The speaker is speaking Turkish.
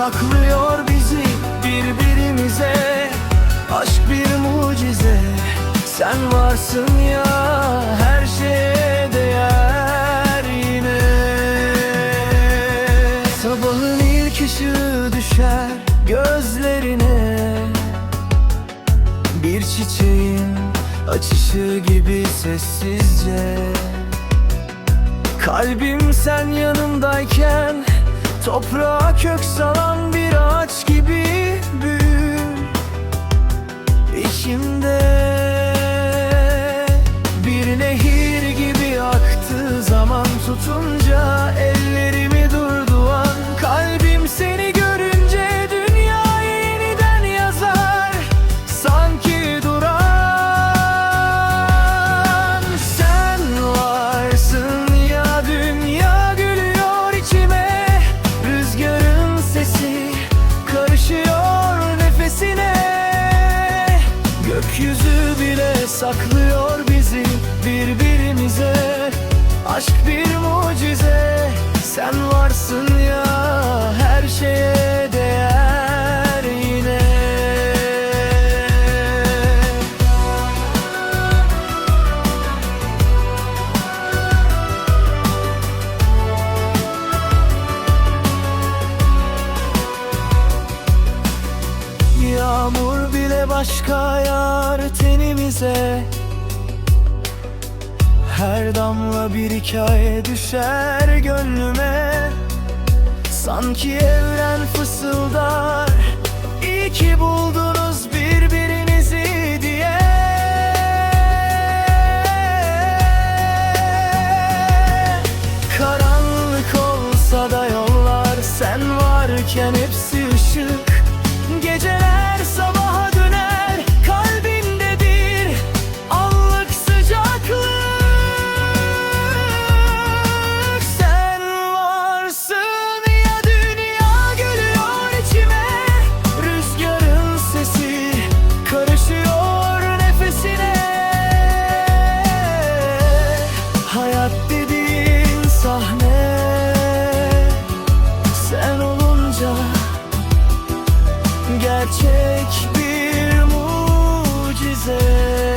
saklıyor bizi birbirimize. Aşk bir mucize Sen varsın ya her şeye değer yine. Sabahın ilk ışığı düşer gözlerine. Bir çiçeğin açışı gibi sessizce. Kalbim sen yanımdayken Toprağa kök salan bir ağaç gibi Gökyüzü bile saklıyor bizi birbirimize. Aşk bir mucize Sen varsın ya her şeye değer yine. Yağmur bile başka yar ise Her damla bir hikaye düşer gönlüme. Sanki evren fısıldar İyi ki buldunuz birbirinizi diye. Karanlık olsa da yollar sen varken hepsi tek bir mucize.